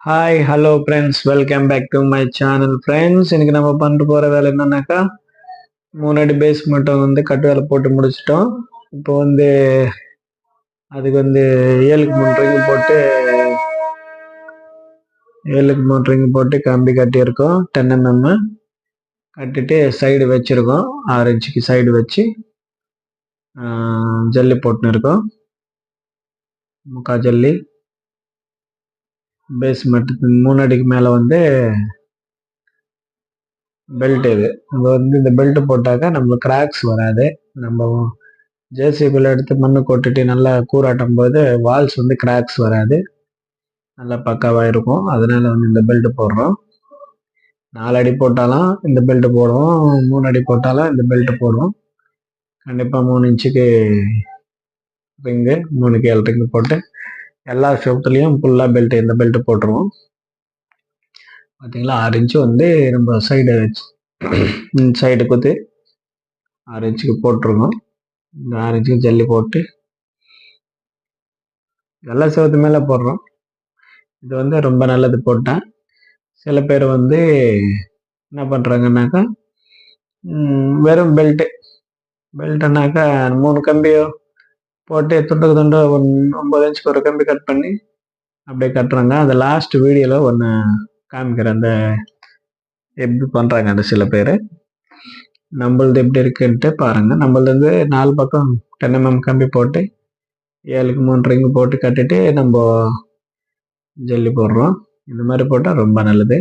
Hi hello friends welcome back to my channel friends இன்னைக்கு நம்ம பண்ணிட்டு போகிற வேலை என்னன்னாக்கா முன்னாடி பேஸ் மட்டும் வந்து கட்டு வேலை போட்டு முடிச்சிட்டோம். இப்போ வந்து அதுக்கு வந்து ஏழுக்கு மூணு ரிங்கு போட்டு ஏழுக்கு மூணு ரிங்கு போட்டு கம்பி கட்டியிருக்கோம். டென் எம்எம் mm கட்டிட்டு சைடு வச்சுருக்கோம். ஆறு இன்ச்சுக்கு சைடு வச்சு ஜல்லி போட்டுன்னு இருக்கோம். முக்கா ஜல்லி. பேஸ்மெண்ட் மூணு அடிக்கு மேலே வந்து பெல்ட் இது. நம்ம வந்து இந்த பெல்ட் போட்டாக்கா நம்ம கிராக்ஸ் வராது. நம்ம ஜேசிபியில் எடுத்து மண்ணு கொட்டுட்டு நல்லா கூறாட்டும் போது வால்ஸ் வந்து கிராக்ஸ் வராது. நல்லா பக்காவாக இருக்கும். அதனால வந்து இந்த பெல்ட் போடுறோம். நாலு அடி போட்டாலும் இந்த பெல்ட் போடுவோம். மூணு அடி போட்டாலும் இந்த பெல்ட் போடுவோம். கண்டிப்பாக மூணு இன்ச்சுக்கு ரிங்கு மூணுக்கு ஏழு ரிங்கு போட்டு எல்லா ஷோப்ட்லேயும் ஃபுல்லாக பெல்ட் இந்த பெல்ட் போட்டுருவோம். பார்த்தீங்களா ஆறு இன்ச்சு வந்து நம்ம சைடு வச்சு சைடு குத்து ஆறு இன்ச்சுக்கு போட்டிருக்கோம் இந்த ஆறு இன்ச்சுக்கு ஜல்லி போட்டு எல்லா செவத்து மேலே போடுறோம். இது வந்து ரொம்ப நல்லது போட்டேன் சில பேர் வந்து என்ன பண்ணுறாங்கன்னாக்கா வெறும் பெல்ட்டு பெல்ட்டுனாக்கா மூணு கம்பியோ போட்டு துண்டுக்கு துண்டு ஒன் ஒம்பது இன்ச்சுக்கு ஒரு கம்பி கட் பண்ணி அப்படியே கட்டுறாங்க. அந்த லாஸ்ட் வீடியோவில் ஒன்று காமிக்கிறேன் அந்த எப்படி பண்ணுறாங்க அந்த சில பேர். நம்மளது எப்படி இருக்குன்ட்டு பாருங்கள் நம்மளது வந்து நாலு பக்கம் டென் எம்எம் mm கம்பி போட்டு ஏழுக்கு மூணு ரிங்கு போட்டு கட்டிட்டு நம்ம ஜல்லி போடுறோம். இந்த மாதிரி போட்டால் ரொம்ப நல்லது.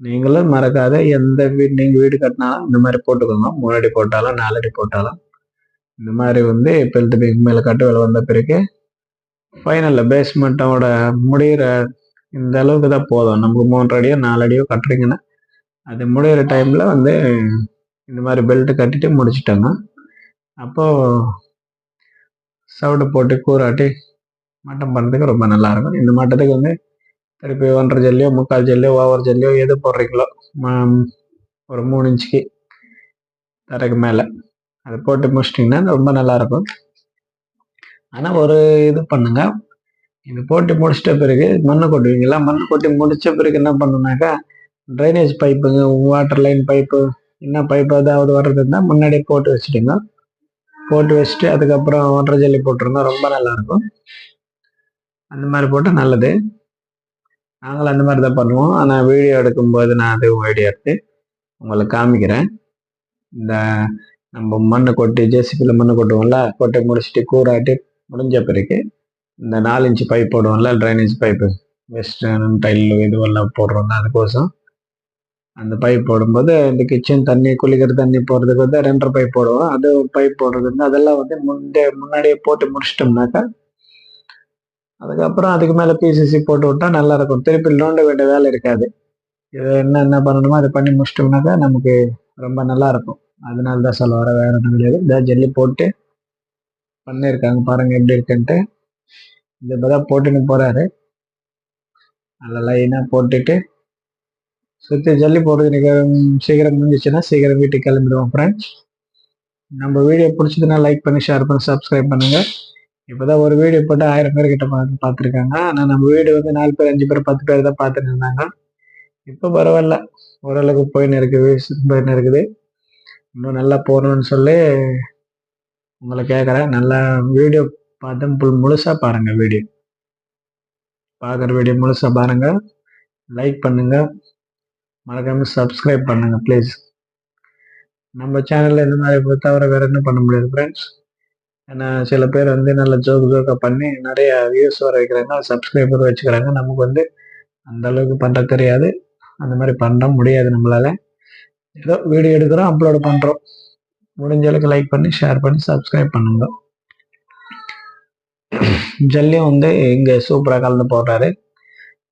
நீங்களும் மறக்காத எந்த வீடு நீங்கள் வீடு கட்டினாலும் இந்த மாதிரி போட்டுக்கோங்க. மூணு அடி போட்டாலும் நாலு அடி போட்டாலும். இந்த மாதிரி வந்து பெல்ட் பிக் மேலே கட்டு வேலை வந்த பிறகு ஃபைனலில் பேஸ்மெண்ட்டோட முடிகிற இந்த அளவுக்கு தான் போதும். நமக்கு மூன்று அடியோ நாலு அடியோ கட்டுறீங்கன்னா அது முடிகிற டைமில் வந்து இந்த மாதிரி பெல்ட்டு கட்டிட்டு முடிச்சிட்டோங்க அப்போது சவுடு போட்டு கூறாட்டி மட்டம் பண்ணுறதுக்கு ரொம்ப நல்லா இருக்கும். இந்த மட்டத்துக்கு வந்து திருப்பி ஒன்றரை ஜல்லியோ முக்கால் ஜல்லியோ ஓவர் ஜல்லியோ எது போடுறீங்களோ ஒரு மூணு இன்ச்சுக்கு தரைக்கு மேலே. அதை போட்டு முடிச்சிட்டிங்கன்னா ரொம்ப நல்லா இருக்கும். ஆனால் ஒரு இது பண்ணுங்க. இது போட்டு முடிச்சிட்ட பிறகு மண்ணை கொட்டுவீங்களா மண்ணை கொட்டி முடித்த பிறகு என்ன பண்ணுனாக்கா ட்ரைனேஜ் பைப்புங்க வாட்டர் லைன் பைப்பு என்ன பைப்பு ஏதாவது வர்றதுன்னா முன்னாடியே போட்டு வச்சுடுங்க போட்டு வச்சுட்டு அதுக்கப்புறம் ஒன்றரை ஜல்லி போட்டிருந்தா ரொம்ப நல்லா இருக்கும். அந்த மாதிரி போட்டால் நல்லது. நாங்களும் அந்த மாதிரி தான் பண்ணுவோம். ஆனால் வீடியோ எடுக்கும்போது நான் அது வீடியோ எடுத்து உங்களுக்கு காமிக்கிறேன். இந்த நம்ம மண்ணை கொட்டி ஜேசிபியில் மண்ணை கொட்டுவோம்ல கொட்டி முடிச்சுட்டு கூறாட்டி முடிஞ்ச பிறகு இந்த நாலு இன்ச்சு பைப் போடுவோம்ல ட்ரைனேஜ் பைப்பு வெஸ்டர்ன் டைல் இதுவெல்லாம் போடுறோம்ல அதுக்கோசம். அந்த பைப் போடும்போது இந்த கிச்சன் தண்ணி குளிக்கிற தண்ணி போடுறதுக்கு வந்து ரெண்டரை பைப் போடுவோம். அது பைப் போடுறது வந்து அதெல்லாம் வந்து முன்னே முன்னாடியே போட்டு முடிச்சிட்டோம்னாக்கா அதுக்கப்புறம் அதுக்கு மேலே பிசிசி போட்டு விட்டா நல்லா இருக்கும். திருப்பி நோண்ட வேண்டிய வேலை இருக்காது. இது என்ன என்ன பண்ணணுமோ அதை பண்ணி முடிச்சிட்டோம்னாக்கா நமக்கு ரொம்ப நல்லா இருக்கும். அதனால தான் சொல்ல வர வேற ஒன்றும் கிடையாது. இந்த ஜல்லி போட்டு பண்ணியிருக்காங்க பாருங்கள் எப்படி இருக்குன்ட்டு. இப்போ தான் போட்டுன்னு போகிறாரு நல்ல லைனாக போட்டுட்டு சுற்றி ஜல்லி போடுறது நீங்க சீக்கிரம் முடிஞ்சிச்சுன்னா சீக்கிரம் வீட்டுக்கு கிளம்பிடுவோம் ஃப்ரெண்ட்ஸ் நம்ம வீடியோ பிடிச்சதுன்னா லைக் பண்ணி ஷேர் பண்ணி சப்ஸ்கிரைப் பண்ணுங்க. இப்போதான் ஒரு வீடியோ போட்டு ஆயிரம் பேர் கிட்ட பார்த்து பார்த்துருக்காங்க. ஆனால் நம்ம வீடியோ வந்து நாலு பேர் அஞ்சு பேர் பத்து பேர் தான் பார்த்துட்டு இருந்தாங்க. இப்போ பரவாயில்ல. ஓரளவுக்கு போயின்னு இருக்குது போயின்னு இருக்குது. இன்னும் நல்லா போகணும்னு சொல்லி உங்களை கேட்குறேன் நல்லா வீடியோ பார்த்து புல் முழுசாக பாருங்கள் வீடியோ பார்க்குற வீடியோ முழுசாக பாருங்கள் லைக் பண்ணுங்கள் மறக்காம சப்ஸ்கிரைப் பண்ணுங்கள் ப்ளீஸ் நம்ம சேனலில் இந்த மாதிரி இப்போ தவிர என்ன பண்ண முடியாது ஃப்ரெண்ட்ஸ் ஏன்னா சில பேர் வந்து நல்ல ஜோக் ஜோக்காக பண்ணி நிறைய வியூஸ் வர வைக்கிறாங்க சப்ஸ்கிரைபர் வச்சுக்கிறாங்க. நமக்கு வந்து அந்த அளவுக்கு பண்ணுற தெரியாது. அந்த மாதிரி பண்ண முடியாது நம்மளால. ஏதோ வீடியோ எடுக்கிறோம் அப்லோடு பண்ணுறோம் முடிஞ்ச அளவுக்கு லைக் பண்ணி ஷேர் பண்ணி சப்ஸ்கிரைப் பண்ணுங்க. ஜல்லியும் வந்து இங்கே சூப்பராக கலந்து போடுறாரு.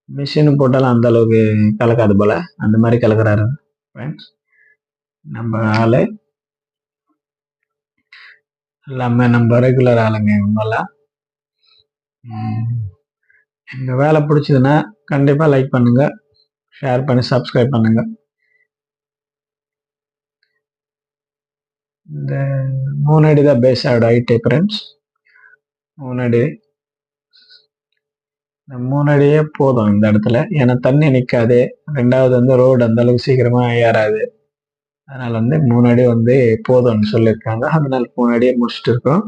மிஷின் போட்டாலும் அந்த அளவுக்கு கலக்காது போல. அந்த மாதிரி கலக்குறாரு ஃப்ரெண்ட்ஸ் நம்ம ஆளு. எல்லாமே நம்ம ரெகுலர் ஆளுங்க இவங்கெல்லாம். இந்த வேலை பிடிச்சதுன்னா கண்டிப்பாக லைக் பண்ணுங்க. ஷேர் பண்ணி சப்ஸ்கிரைப் பண்ணுங்கள் இந்த மூணு தான் பேஸ் ஆகிடும் ஐடி ஃப்ரெண்ட்ஸ் மூணு மூணடியே போதும் இந்த இடத்துல. ஏன்னா தண்ணி நிற்காது ரெண்டாவது வந்து ரோடு அந்த அளவுக்கு சீக்கிரமாக ஏறாது. அதனால் வந்து மூணடி வந்து போதும்னு சொல்லியிருக்காங்க. அதனால் மூணடியே முடிச்சுட்டு இருக்கோம்.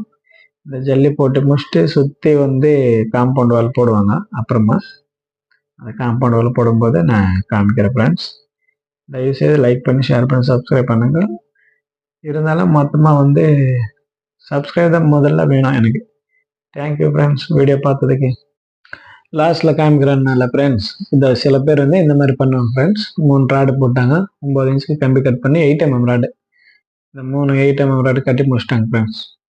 இந்த ஜல்லி போட்டு முடிச்சுட்டு சுற்றி வந்து காம்பவுண்ட் வால் போடுவாங்க. அப்புறமா அந்த காம்பவுண்ட் வால் போடும்போது நான் காமிக்கிறேன் ஃப்ரெண்ட்ஸ் தயவுசெய்து லைக் பண்ணி ஷேர் பண்ணி சப்ஸ்கிரைப் பண்ணுங்கள் இருந்தாலும் மொத்தமாக வந்து சப்ஸ்கிரைபர் முதல்ல வேணும் எனக்கு. தேங்க்யூ ஃப்ரெண்ட்ஸ் வீடியோ பார்த்ததுக்கு. லாஸ்ட்டில் காமிக்கிறேன்னால ஃப்ரெண்ட்ஸ் இந்த சில பேர் வந்து இந்த மாதிரி பண்ணுவாங்க ஃப்ரெண்ட்ஸ் மூணு ராடு போட்டாங்க. ஒம்பது இன்ச்சுக்கு கம்பி கட் பண்ணி எயிட் எம்எம் ராடு இந்த மூணு எயிட் எம்எம் ராடு கட்டி முடிச்சிட்டாங்க ஃப்ரெண்ட்ஸ்